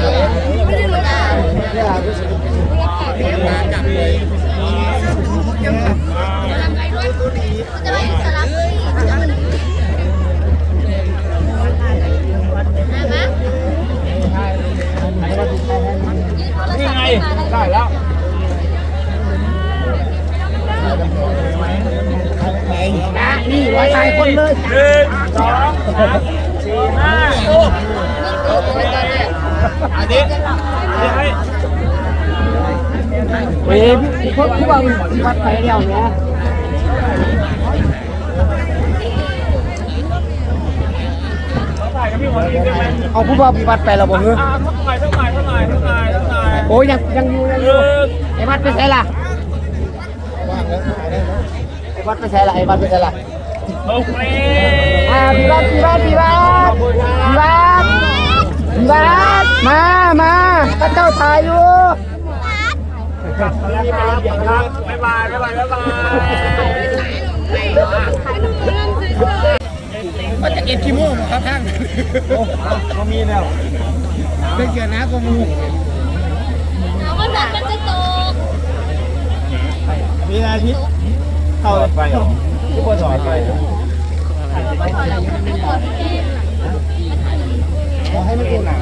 ไม่ได้รู้จักจะไปสลับบุรีนะมั้ย นี่ไง ได้แล้ว นี่ไว้ใจคนเลย หนึ่งสองสามสี่ห้า Ê, phút phút bằng bắt phải đeo nha. Ông phút bằng bị bắt phải là bọn ngươi. Ôi đang đang vô đang vô. Em bắt phải xe là. Em bắt phải xe là, em bắt phải xe là. Không. À, bị bắt, bị bắt, bị bắt. Bị bắt. บาเท่าไหร่เท่าไหร่เท่าไหร่เท่าไหร่เท่าไหร่โอ้ยยังยังอยู่ยังหอยู่นึ่งไอ้วัดไปใช่ล่ะไอ้วัดไปใช่ล่ะไอ้วัดไปใช่ล่ะโอเคอ่าพี่วัดพี่วัดพี่วัดพี่วัดพี่วัดมามาพระเจ้าถ่ายอยู่บ๊ายบายบ๊ายบายบ๊ายบายมันจะเก็บขี้มูกครับท่านเขามีแล้วเป็นเกียร์นะก็มูเอาว่าแบบมันจะตกมีอาทิตย์เข้าไปทุกคนถอยไป ให้มันตัวหนาว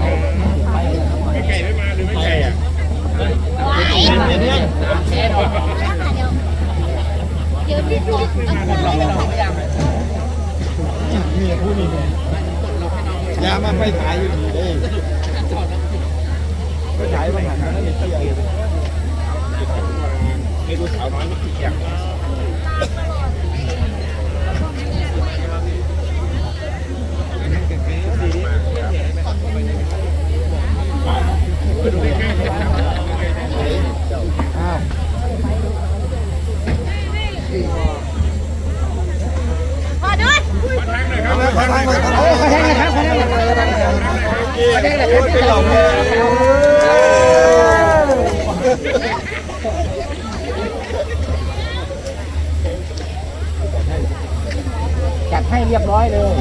ไก่ไม่มาหรือไม่ไก่อะเดี๋ยวพี่พูดเอาไปเลยยามาไปถ่ายอยู่ดีเลยไปถ่ายมาหันมาแล้วมีเตี้ยไม่รู้สาวน้อยไม่ขี้เกียจพ นะครับจัดให้เรียบร้อยเลย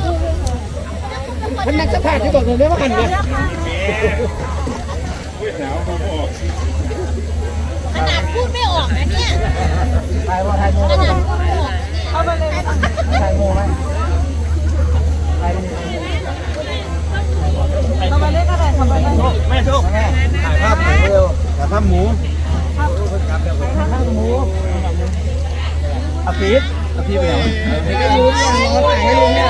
มันนักสภาพที่บอกเลยว่าหันเนี่ยขนาดพูดไม่ออกนะเนี่ยถ่ายว่าถ่ายโมขนาดพูดไม่ออกเข้ามาเลยถ่ายโมไหมถ่ายโม แม่โชคถ่ายภาพหมูเร็วถ่ายภาพหมูถ่ายหมูอาพีอาปี๊บเป็นไม่รู้เนี่ยเราถ่ายให้ลุงเนี่ย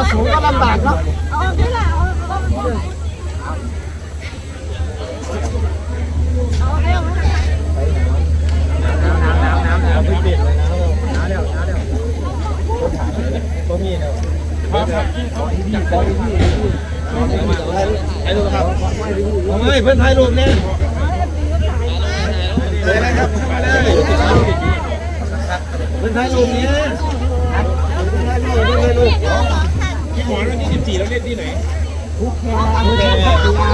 มาสูงก็ลำบากเนาะเอาด้วยล่ะเอาเอาเอาเอาเอาไปเด็ดเลยนะน้าเร็วน้าเร็วตัวมีเนี่ยครับถ่ายรูปครับไมเพื่อนถ่ายรูปเนี่ยเลยนะครับมาเลยเพื่อนถ่ายรูปเนี่ยรูปถ่ายรูปพี่ หมอนวันที่ 14 แล้วเล่นที่ไหนทุกแค่ทุกแค่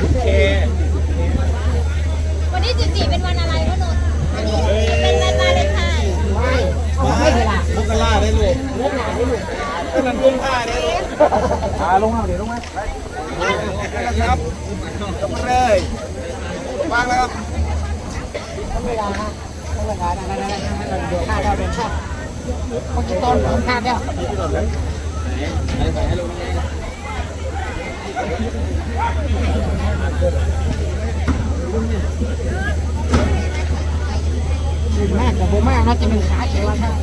ทุกแค่เควันนี้จิจีเป็นวันอะไรวะนนท์เป็นวันวาเลนไทน์ไม่เวลามุกกะล่าได้ลูกเล่นหนาได้ลูกก็มันกุ้งผ้าได้ลูกอ่าลงมาเดี๋ยวลงมาครับยกมาเลยวางแล้วครับต้องเวลานะต้องเวลานะนะนะนะเดี๋ยวฆ่าแล้วเดี๋ยวฆ่าเมื่อกี้ตอนผมฆ่าแล้ว มากกับโบมากนะจะเป็นขาเขียวครับ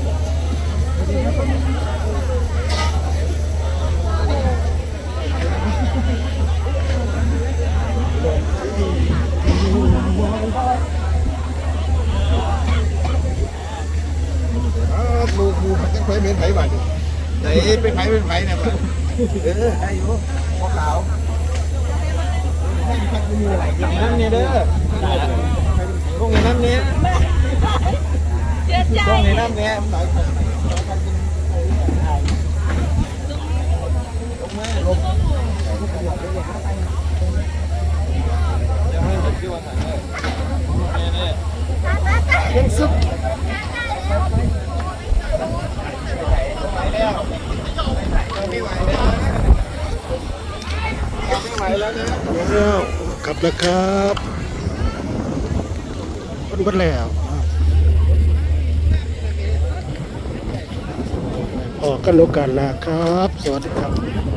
หมูหมูผัดกันไฟเหม็นไผ่บ้าน ไหนไปไผ่เป็นไผ่เนี่ยบ้านเออให้อยู่พอขาวให้พักมือไหลกินนั่นเนี่ยเด้อ ตรงนี้น้ำเนี้ย เชื่อใจ ตรงนี้น้ำเนี้ยมันหน่อยลงมาลงยังไม่ ลับแล้วครับคนก็แล้วออกกันโลกาลาครับ สวัสดีครับ